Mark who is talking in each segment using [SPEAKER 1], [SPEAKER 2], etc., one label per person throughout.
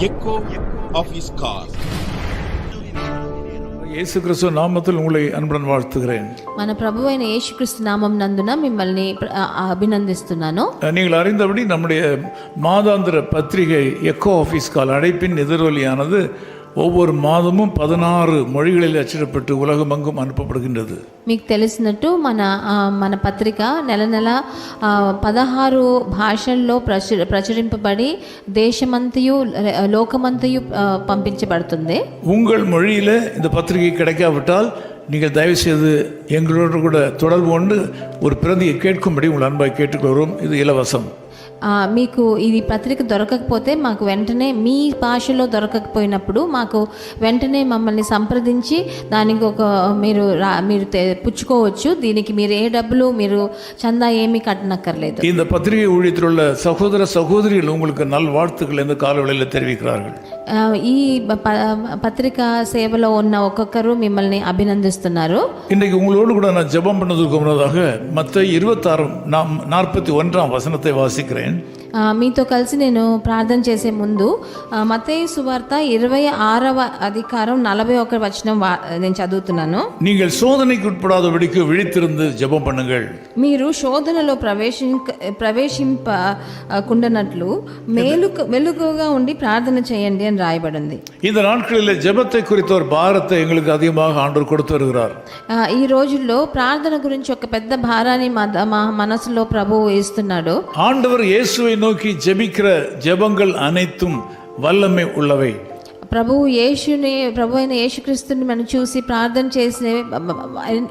[SPEAKER 1] echo of his call.
[SPEAKER 2] இயேசு கிறிஸ்துவ நாமத்தில் உங்களை அன்புடன் வாழ்த்துகிறேன்
[SPEAKER 3] మన ప్రభు అయిన యేసుక్రీస్తు నామం నందున మిమ్మల్ని ప్ర- ఆ- అభినందిస్తున్నాను
[SPEAKER 2] நீங்கள் அறிந்தபடி நம்முடைய மாதாந்திர பத்திரிகை எக்கோ ஆஃபீஸ் கால் அழைப்பின் எதிரொலியானது ஒவ்வொரு மாதமும் பதினாறு மொழிகளில் அச்சிடப்பட்டு உலகமெங்கும் அனுப்பப்படுகின்றது
[SPEAKER 3] మీకు తెలిసినట్టు మన ఆ, మన పత్రిక నెల నెల ఆ, పదహారు భాషల్లో ప్రచు ప్రచురింపబడి దేశమంతయు ర- లోకమంతయు ఆ, పంపించబడుతుంది
[SPEAKER 2] உங்கள் மொழியில் இந்த பத்திரிகை கிடைக்காவிட்டால் நீங்கள் தயவுசெய்து எங்களோடு கூட தொடர்பு கொண்டு ஒரு பிரதியை கேட்கும்படி உங்கள் அன்பாய் கேட்டுக்கொள்கிறோம் இது இலவசம்
[SPEAKER 3] ఆ, మీకు ఇది పత్రిక దొరకకపోతే మాకు వెంటనే మీ భాషలో దొరకకపోయినప్పుడు మాకు వెంటనే మమ్మల్ని సంప్రదించి దానికి ఒక మీరు రా మీరు తె- పుచ్చుకోవచ్చు దీనికి మీరు ఏ డబ్బులు మీరు చందా ఏమీ కట్టనక్కర్లేదు
[SPEAKER 2] இந்த பத்திரிகை ஊழியத்தில் உள்ள சகோதர சகோதரிகள் உங்களுக்கு நல் வாழ்த்துக்கள் இந்த காலவெளியில் தெரிவிக்கிறார்கள்
[SPEAKER 3] ఆ, ఈ ప- ప- పత్రిక సేవలో ఉన్న ఒక్కొక్కరు మిమ్మల్ని అభినందిస్తున్నారు
[SPEAKER 2] இன்றைக்கு உங்களோடு கூட நான் ஜெபம் பண்ணதுக்கு முன்னதாக மற்ற இருபத்தாறு நாம் நாற்பத்தி ஒன்றாம் வசனத்தை வாசிக்கிறேன்
[SPEAKER 3] ఆ, మీతో కలిసి నేను ప్రార్థన చేసే ముందు ఆ, మత్తయి సువార్త ఇరవై ఆరవ అధికారం నలభై ఒక వచనం వా- నేను చదువుతున్నాను
[SPEAKER 2] நீங்கள் சோதனைக்கு உட்படாதபடிக்கு விழித்திருந்து ஜெபம் பண்ணுங்கள்
[SPEAKER 3] మీరు శోధనలో ప్రవేశింక ప్రవేశింపకుండనట్లు మేలు వెలుగుగా ఉండి ప్రార్థన చేయండి అని రాయబడింది
[SPEAKER 2] இந்த நாட்களில் ஜெபத்தை குறித்த ஒரு பாரத்தை எங்களுக்கு அதிகமாக ஆண்டவர் கொடுத்து வருகிறார்
[SPEAKER 3] ఆ, ఈ రోజుల్లో ప్రార్థన గురించి ఒక పెద్ద భారాన్ని మా- మా మనసులో ప్రభువు వేస్తున్నాడు
[SPEAKER 2] ஆண்டவர் இயேசுவை நோக்கி ஜெபிக்கிற ஜெபங்கள் அனைத்தும் வல்லமை உள்ளவை
[SPEAKER 3] ప్రభువు యేసుని ప్రభు అయిన యేసుక్రీస్తుని మనం చూసి ప్రార్థన చేసిన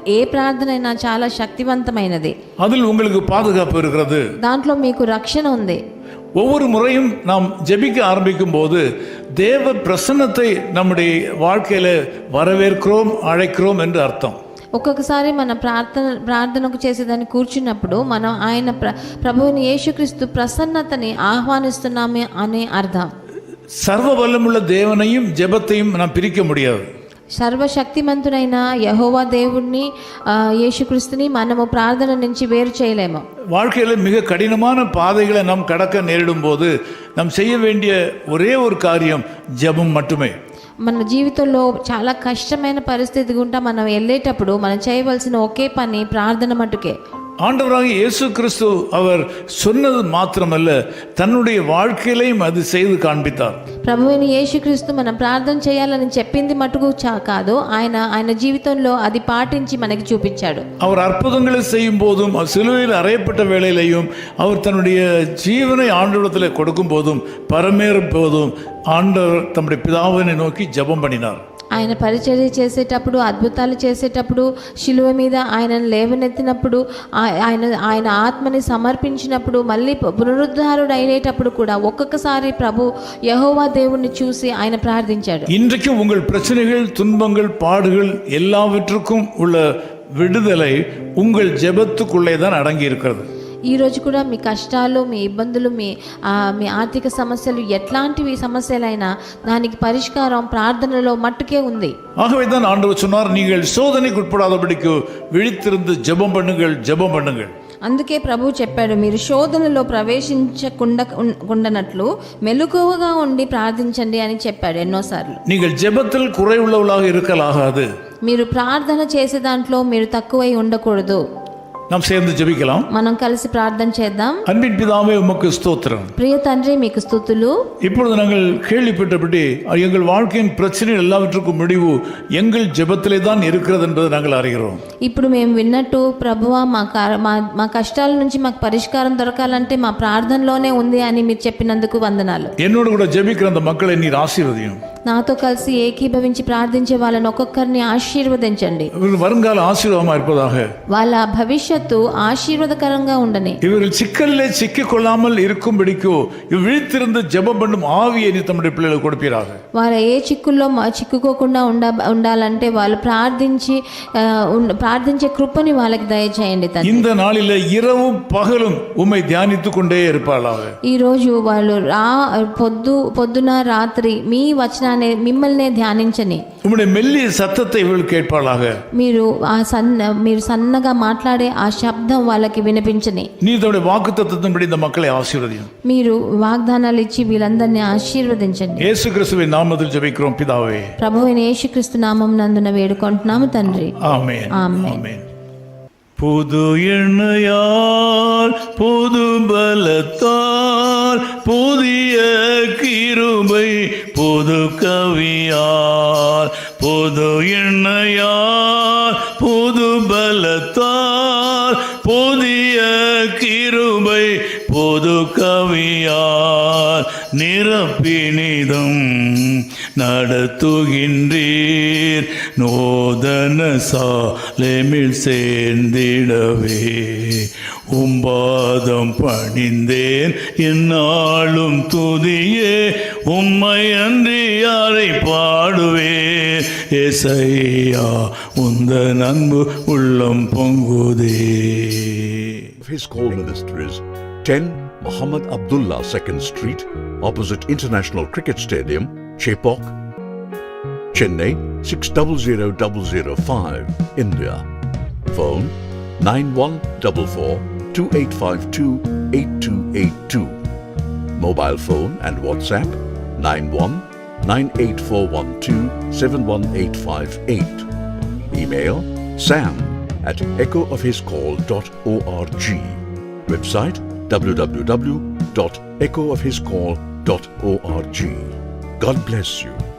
[SPEAKER 3] ఏ ప్రార్థన అయినా చాలా శక్తివంతమైనది
[SPEAKER 2] அதில் உங்களுக்கு பாதுகாப்பு இருக்கிறது
[SPEAKER 3] దాంట్లో మీకు రక్షణ ఉంది
[SPEAKER 2] ஒவ்வொரு முறையும் நாம் ஜெபிக்க ஆரம்பிக்கும் போது தேவ பிரசன்னத்தை நம்முடைய வாழ்க்கையில வரவேற்கிறோம் அழைக்கிறோம் என்று அர்த்தம்
[SPEAKER 3] ఒక్కొక్కసారి మన ప్రార్థన ప్రార్థనకు చేసేదాన్ని కూర్చున్నప్పుడు మనం ఆయన ప్ర ప్రభువుని యేసుక్రీస్తు ప్రసన్నతని ఆహ్వానిస్తున్నామే అనే అర్థం
[SPEAKER 2] சர்வ வல்லமுள்ள தேவனையும் ஜெபத்தையும் நாம் பிரிக்க முடியாது
[SPEAKER 3] సర్వశక్తిమంతుడైన యహోవా దేవుణ్ణి ఆ, యేసుక్రీస్తుని మనము ప్రార్థన నుంచి వేరు చేయలేము
[SPEAKER 2] வாழ்க்கையில மிக கடினமான பாதைகளை நாம் கடக்க நேரிடும் போது நாம் செய்ய வேண்டிய ஒரே ஒரு காரியம் ஜெபம் மட்டுமே
[SPEAKER 3] మన జీవితంలో చాలా కష్టమైన పరిస్థితి గుండా మనం వెళ్ళేటప్పుడు మనం చేయవలసిన ఒకే పని ప్రార్థన మటుకే.
[SPEAKER 2] ஆண்டவராக இயேசு கிறிஸ்து அவர் சொன்னது மாத்திரமல்ல தன்னுடைய வாழ்க்கையிலையும் அது செய்து காண்பித்தார்
[SPEAKER 3] ప్రభు అయిన యేసుక్రీస్తు మనం ప్రార్థన చేయాలని చెప్పింది మటుకు చా కాదు ఆయన ఆయన జీవితంలో అది పాటించి మనకి చూపించాడు
[SPEAKER 2] அவர் அற்புதங்களை செய்யும் போதும் அவர் சிலுவையில் அறையப்பட்ட வேளையிலையும் அவர் தன்னுடைய ஜீவனை ஆண்டவரத்தில் கொடுக்கும் போதும் பரமேறும் போதும் ஆண்டவர் தம்முடைய பிதாவினை நோக்கி ஜெபம் பண்ணினார்
[SPEAKER 3] ఆయన పరిచర్య చేసేటప్పుడు అద్భుతాలు చేసేటప్పుడు శిలువ మీద ఆయనను లేవనెత్తినప్పుడు ఆ- ఆయన ఆయన ఆత్మని సమర్పించినప్పుడు మళ్ళీ పునరుద్ధారుడు అయినేటప్పుడు కూడా ఒక్కొక్కసారి ప్రభు యహోవా దేవుణ్ణి చూసి ఆయన ప్రార్థించాడు
[SPEAKER 2] இன்றைக்கும் உங்கள் பிரச்சனைகள் துன்பங்கள் பாடுகள் எல்லாவற்றுக்கும் உள்ள விடுதலை உங்கள் ஜெபத்துக்குள்ளே தான் அடங்கி இருக்கிறது
[SPEAKER 3] ఈ రోజు కూడా మీ కష్టాలు మీ ఇబ్బందులు మీ ఆ, మీ ఆర్థిక సమస్యలు ఎట్లాంటివి సమస్యలైనా దానికి పరిష్కారం ప్రార్థనలో మట్టుకే ఉంది
[SPEAKER 2] ஆகவே தான் ஆண்டவர் சொன்னார் நீங்கள் சோதனைக்கு உட்படாதபடிக்கு விழித்திருந்து ஜெபம் பண்ணுங்கள் ஜெபம் பண்ணுங்கள்
[SPEAKER 3] అందుకే ప్రభు చెప్పాడు మీరు శోధనలో ప్రవేశించకుండా ఉన్- ఉండనట్లు మెలకువగా ఉండి ప్రార్థించండి అని చెప్పాడు ఎన్నోసార్లు
[SPEAKER 2] நீங்கள் ஜெபத்தில் குறைவுள்ளவளாக இருக்கலாகாது
[SPEAKER 3] మీరు ప్రార్థన చేసే దాంట్లో మీరు తక్కువై ఉండకూడదు
[SPEAKER 2] நாம் சேர்ந்து ஜெபிக்கலாம்
[SPEAKER 3] మనం కలిసి ప్రార్థన చేద్దాం
[SPEAKER 2] அன்பின் பிதாவே உமக்கு ஸ்தோத்திரம்
[SPEAKER 3] ప్రియ తండ్రి మీకు స్థుతులు
[SPEAKER 2] இப்பொழுது நாங்கள் கேள்விப்பட்டபடி எங்கள் வாழ்க்கையின் பிரச்சனைகள் எல்லாவற்றுக்கும் முடிவு எங்கள் ஜெபத்திலே தான் இருக்கிறது என்பதை நாங்கள் அறிகிறோம்
[SPEAKER 3] ఇప్పుడు మేము విన్నట్టు ప్రభువా మా కా- మా మా కష్టాల నుంచి మాకు పరిష్కారం దొరకాలంటే మా ప్రార్థనలోనే ఉంది అని మీరు చెప్పినందుకు వందనాలు
[SPEAKER 2] என்னோடு கூட ஜெபிக்கிற அந்த மக்களை நீர் ஆசீர்வதியும்
[SPEAKER 3] నాతో కలిసి ఏకీభవించి ప్రార్థించే వాళ్ళని ఒక్కొక్కరిని ఆశీర్వదించండి
[SPEAKER 2] இவர்கள் வருங்கால ஆசீர்வாதமாக இருப்பதாக
[SPEAKER 3] వాళ్ళ భవిష్యత్తు ఆశీర్వాదకరంగా ఉండని
[SPEAKER 2] இவர்கள் சிக்கலிலே சிக்கிக் கொள்ளாமல் இருக்கும்படிக்கோ இவ் விழித்திருந்து ஜெபம் பண்ணும் ஆவியை நீ தம்முடைய பிள்ளைகளுக்கு கொடுப்பீராக
[SPEAKER 3] వారు ఏ చిక్కుల్లో మ- చిక్కుకోకుండా ఉండ ఉండాలంటే వాళ్ళు ప్రార్థించి ఆ, ఉండ- ప్రార్థించే కృపని వాళ్ళకి దయచేయండి తండ్రి
[SPEAKER 2] இந்த நாளில இரவும் பகலும் உம்மை தியானித்துக் கொண்டே இருப்பாளாக
[SPEAKER 3] ఈ రోజు వాళ్ళు రా పొద్దు పొద్దున రాత్రి మీ వచనాన్ని అనే మిమ్మల్నే ధ్యానించని
[SPEAKER 4] உம்முடைய மெல்லிய சத்தத்தை இவள் கேட்பாளாக
[SPEAKER 3] మీరు ఆ సన్న మీరు సన్నగా మాట్లాడే ఆ శబ్దం వాళ్ళకి వినిపించని
[SPEAKER 4] நீ தன்னுடைய வாக்கு தத்துவத்தின்படி இந்த மக்களை ஆசீர்வதியும்
[SPEAKER 3] మీరు వాగ్దానాలు ఇచ్చి వీళ్ళందరినీ ఆశీర్వదించండి
[SPEAKER 4] இயேசு கிறிஸ்துவின் நாமத்தில் ஜெபிக்கிறோம் பிதாவே
[SPEAKER 3] ప్రభు అయిన యేసుక్రీస్తు నామం నందున వేడుకుంటున్నాము తండ్రి
[SPEAKER 4] ஆமென்
[SPEAKER 3] ஆமென்.
[SPEAKER 4] ஆமென் புது எண்ணெயால் புது பலத்தால் புதிய கிருபை புது கவியார் புது எண்ணையார் புது பலத்தார் புதிய கிருபை புது கவியார் நிரப்பினிதம். நடத்துகின்றீர் நோதன சாலேமில் சேர்ந்திடவே உம்பாதம் பணிந்தேன் என்னாலும் துதியே உம்மை அன்றி யாரை பாடுவேன் எசையா உந்த அன்பு உள்ளம் பொங்குதே
[SPEAKER 5] His call ministries 10 Muhammad Abdullah 2nd Street, opposite International Cricket Stadium, Chepok, Chennai 600005, India. Phone 9144 2852 8282. Mobile phone and WhatsApp 91 98412 71858. Email sam at echoofhiscall.org. Website www.echoofhiscall.org. God bless you.